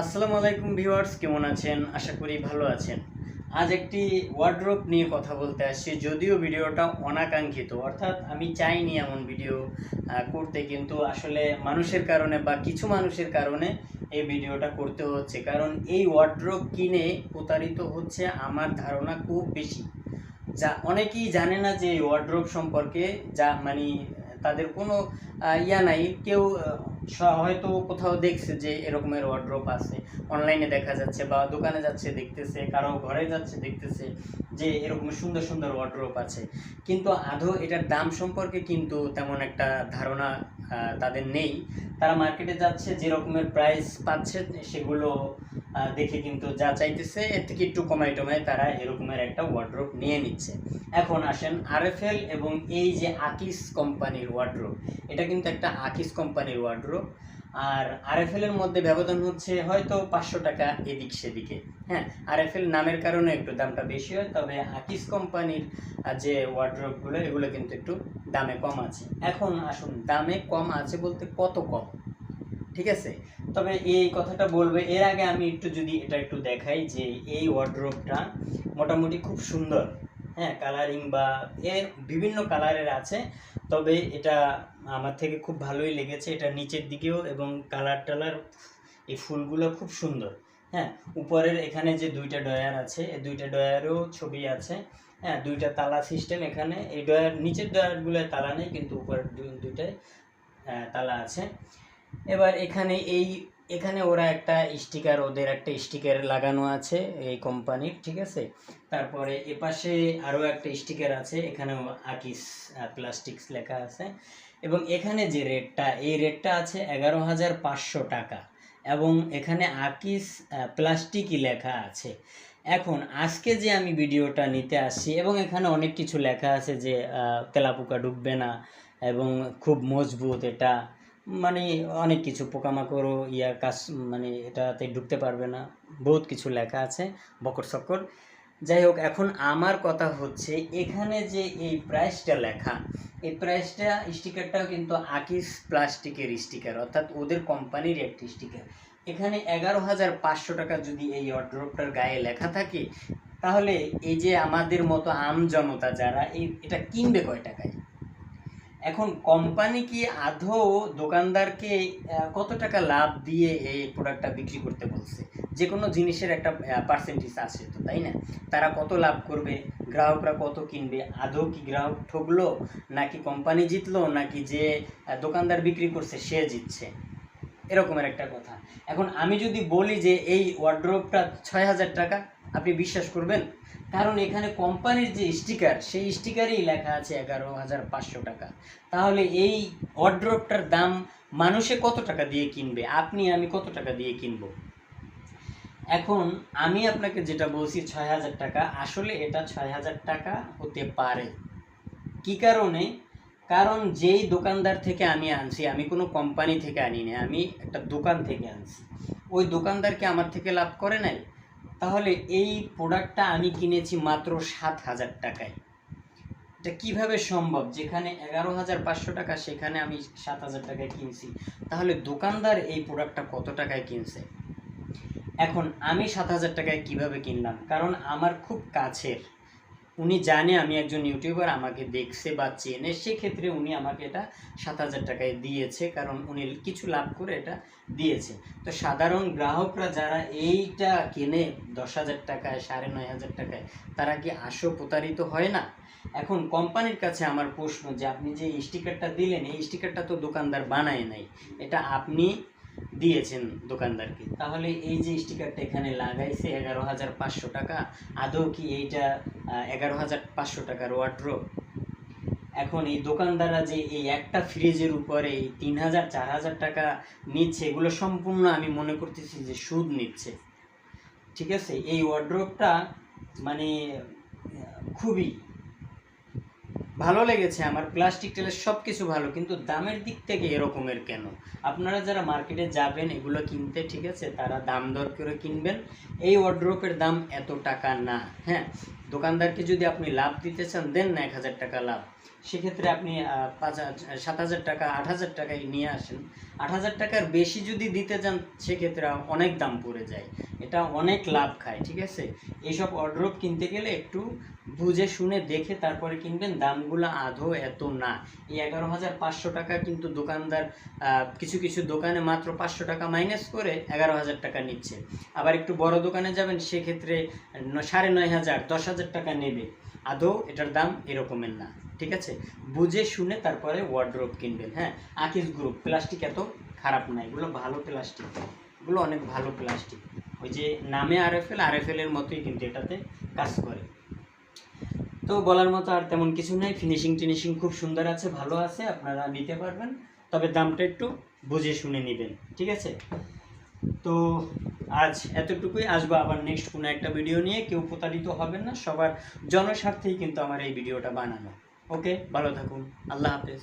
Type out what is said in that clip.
আসসালামু আলাইকুম ভিউয়ার্স, কেমন আছেন? আশা করি ভালো আছেন। আজ একটি ওয়ার্ড্রোপ নিয়ে কথা বলতে আসছি, যদিও ভিডিওটা অনাকাঙ্ক্ষিত, অর্থাৎ আমি চাইনি এমন ভিডিও করতে, কিন্তু আসলে মানুষের কারণে বা কিছু মানুষের কারণে এই ভিডিওটা করতে হচ্ছে। কারণ এই ওয়ার্ড্রোপ কিনে প্রতারিত হচ্ছে আমার ধারণা খুব বেশি। যা অনেকেই জানে না যে এই ওয়ার্ড্রোপ সম্পর্কে, যা মানে তাদের কোনো ইয়া নাই। কেউ হয়তো কোথাও দেখছে যে এরকমের ওয়ার্ড্রোপ আছে। অনলাইনে দেখা যাচ্ছে বা দোকানে যাচ্ছে, দেখতেছে, কারও ঘরে যাচ্ছে, দেখতেছে যে এরকম সুন্দর সুন্দর ওয়ার্ড্রোপ আছে। কিন্তু আদৌ এটার দাম সম্পর্কে কিন্তু তেমন একটা ধারণা তাদের নেই। তারা মার্কেটে যাচ্ছে, যে রকমের প্রাইস পাচ্ছে, সেগুলো দেখে কিন্তু যা চাইতেছে, এর থেকে একটু কমাই টমায় তারা এরকমের একটা ওয়ার্ড্রোপ নিয়ে নিচ্ছে। এখন আসেন আরএফএল এবং এই যে আকিস কোম্পানির ওয়ার্ড্রোপ এটা কিন্তু একটা আকিস কোম্পানির ওয়ার্ড্রোপ আর আরএফএল এর মধ্যে ব্যবধান হচ্ছে হয়তো পাঁচশো টাকা এদিক সেদিকে। হ্যাঁ আরএফএল নামের কারণে একটু দামটা বেশি হয়, তবে আকিস কোম্পানির যে ওয়ার্ড্রোপগুলো এগুলো কিন্তু একটু দামে কম আছে। এখন আসুন, দামে কম আছে বলতে কত কম? ঠিক আছে? তবে এই কথাটা বলবে, এর আগে আমি একটু যদি এটা একটু দেখাই যে এই ওয়ার্ড্রোপটা মোটামুটি খুব সুন্দর। হ্যাঁ কালারিং বা এ বিভিন্ন কালারের আছে, তবে এটা আমার থেকে খুব ভালোই লেগেছে। এটা নিচের দিকেও এবং কালার টালার এই ফুলগুলো খুব সুন্দর। হ্যাঁ উপরের এখানে যে দুইটা ডয়ার আছে, এই দুইটা ডয়ারেও ছবি আছে। হ্যাঁ দুইটা তালা সিস্টেম এখানে। এই ডয়ার নিচের ডয়ারগুলোয় তালা নেই, কিন্তু উপরের দুই- দুইটায় তালা আছে। এবার এখানে এই, এখানে ওরা একটা স্টিকার ওদের একটা স্টিকার লাগানো আছে এই কোম্পানির ঠিক আছে? তারপরে এপাশে আরও একটা স্টিকার আছে, এখানেও আকিস প্লাস্টিক্স লেখা আছে। এবং এখানে যে রেটটা এই রেটটা আছে এগারো হাজার পাঁচশো টাকা। এবং এখানে আকিস প্লাস্টিকই লেখা আছে। এখন, আজকে যে আমি ভিডিওটা নিতে আসছি, এবং এখানে অনেক কিছু লেখা আছে যে তেলাপোকা ডুববে না, এবং খুব মজবুত এটা। মানে অনেক কিছু পোকামাকড়ও ইয়া কাজ মানে এটাতে ঢুকতে পারবে না। বহুত কিছু লেখা আছে বকর সকর যাই হোক, এখন আমার কথা হচ্ছে এখানে যে এই প্রাইসটা লেখা, এই প্রাইসটা স্টিকারটাও কিন্তু আকিস প্লাস্টিকের স্টিকার অর্থাৎ ওদের কোম্পানির একটি স্টিকার এখানে এগারো হাজার পাঁচশো টাকা যদি এই অড্রপটার গায়ে লেখা থাকে, তাহলে এই যে আমাদের মতো আম জনতা যারা, এই এটা কিনবে কয় টাকায়? এখন কোম্পানি কি আদৌ দোকানদারকে কত টাকা লাভ দিয়ে এই প্রোডাক্টটা বিক্রি করতে বলছে? যে কোনো জিনিসের একটা পার্সেন্টেজ আছে, তো তাই না? তারা কত লাভ করবে? গ্রাহকরা কত কিনবে? আদৌ কি গ্রাহক ঠকলো? নাকি কোম্পানি জিতলো? নাকি যে দোকানদার বিক্রি করছে, সে জিতছে? এরকমের একটা কথা। এখন আমি যদি বলি যে এই ওয়ার্ড্রোপটা ছয় হাজার টাকা, আপনি বিশ্বাস করবেন? কারণ এখানে কোম্পানির যে স্টিকার সেই স্টিকারেই লেখা আছে এগারো হাজার পাঁচশো টাকা। তাহলে এই ওয়ার্ড্রোপটার দাম মানুষে কত টাকা দিয়ে কিনবে? আপনি, আমি কত টাকা দিয়ে কিনবো? এখন আমি আপনাকে যেটা বলছি ছয় হাজার টাকা, আসলে এটা ছয় হাজার টাকা হতে পারে। কি কারণে? কারণ যেই দোকানদার থেকে আমি আনছি, আমি কোনো কোম্পানি থেকে আনি না আমি একটা দোকান থেকে আনছি। ওই দোকানদার কি আমার থেকে লাভ করে নাই? তাহলে এই প্রোডাক্টটা আমি কিনেছি মাত্র সাত হাজার টাকায়। এটা কীভাবে সম্ভব? যেখানে এগারো হাজার পাঁচশো টাকা, সেখানে আমি সাত হাজার টাকায় কিনছি। তাহলে দোকানদার এই প্রোডাক্টটা কত টাকায় কিনছে? এখন আমি সাত হাজার টাকায় কীভাবে কিনলাম? কারণ আমার খুব কাছের। উনি জানে আমি একজন ইউটিউবার, আমাকে দেখছে বা চেনে, সেক্ষেত্রে উনি আমাকে এটা সাত হাজার টাকায় দিয়েছে, কারণ উনি কিছু লাভ করে এটা দিয়েছে। তো সাধারণ গ্রাহকরা যারা এইটা কেনে, দশ হাজার টাকায়, সাড়ে নয় হাজার টাকায়, তারা কি আসো প্রতারিত হয় না? এখন কোম্পানির কাছে আমার প্রশ্ন যে, আপনি যে স্টিকারটা দিলেন, এই স্টিকারটা তো দোকানদার বানায় নাই। এটা আপনি দিয়েছেন দোকানদারকে। তাহলে এই যে স্টিকারটা এখানে লাগাইছে এগারো হাজার পাঁচশো টাকা, আদৌ কি এইটা এগারো হাজার পাঁচশো টাকার ওয়ার্ড্রোপ এখন এই দোকানদাররা যে এই একটা ফ্রিজের উপরে এই তিন হাজার, চার হাজার টাকা নিচ্ছে, এগুলো সম্পূর্ণ আমি মনে করতেছি যে সুদ নিচ্ছে। ঠিক আছে? এই ওয়ার্ড্রোপটা মানে খুবই ভালো লেগেছে আমার প্লাস্টিক টেলের সব কিছু ভালো, কিন্তু দামের দিক থেকে এরকমের কেন? আপনারা যারা মার্কেটে যাবেন, এগুলো কিনতে, ঠিক আছে, তারা দাম দর করে কিনবেন। এই ওয়ার্ড্রোপের দাম এত টাকা না হ্যাঁ? দোকানদারকে যদি আপনি লাভ দিতে চান, দেন না এক হাজার টাকা লাভ। সেক্ষেত্রে আপনি পাঁচ সাত হাজার টাকা, আট হাজার টাকায় নিয়ে আসেন। আট হাজার টাকার বেশি যদি দিতে যান সেক্ষেত্রে অনেক দাম পড়ে যায়। এটা অনেক লাভ খায়, ঠিক আছে? এইসব অর্ডারও কিনতে গেলে একটু বুঝে শুনে দেখে তারপরে কিনবেন। দামগুলো আদৌ এত না। এই এগারো হাজার পাঁচশো টাকা কিন্তু দোকানদার কিছু কিছু দোকানে মাত্র পাঁচশো টাকা মাইনাস করে এগারো হাজার টাকা নিচ্ছে। আবার একটু বড় দোকানে যাবেন, সেক্ষেত্রে সাড়ে নয় হাজার, দশ হাজার টাকা নেবে। আদৌ এটার দাম এরকমের না, ঠিক আছে? বুঝে শুনে তারপরে ওয়ার্ড্রোপ কিনবেন হ্যাঁ? আকিস গ্রুপ প্লাস্টিক এত খারাপ না, এগুলো ভালো প্লাস্টিক এগুলো অনেক ভালো প্লাস্টিক ওই যে নামে আর এফ এল আর এফ এলের মতোই কিন্তু এটাতে কাজ করে। তো বলার মতো আর তেমন কিছু নেই। ফিনিশিং টিনিশিং খুব সুন্দর আছে, ভালো আছে, আপনারা নিতে পারবেন। তবে দামটা একটু বুঝে শুনে নেবেন, ঠিক আছে? তো আজ এতটুকুই। আসব আবার নেক্সট কোনো একটা ভিডিও নিয়ে। কেউ প্রতারিত হবেন না। সবার জনস্বার্থেই কিন্তু আমার এই ভিডিওটা বানানো। ওকে ভালো থাকুন। আল্লাহ হাফেজ।